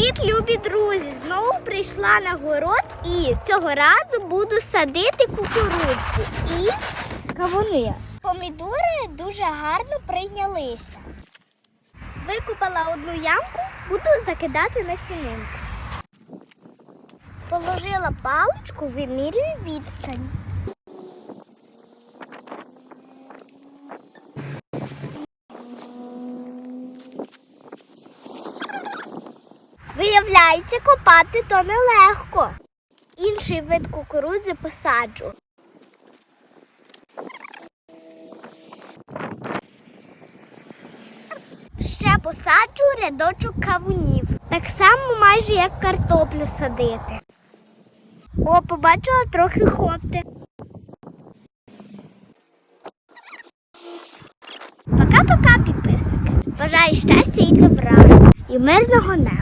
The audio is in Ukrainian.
Привіт, любі друзі! Знову прийшла на город і цього разу буду садити кукурудзу і кавуни. Помідори дуже гарно прийнялися. Викопала одну ямку, буду закидати насінинку. Положила паличку, вимірюю відстань. Виявляється, копати то нелегко. Інший вид кукурудзи посаджу. Ще посаджу рядочок кавунів. Так само майже як картоплю садити. О, побачила трохи хопти. Пока-пока, підписники. Бажаю щастя і добра і мирного неба.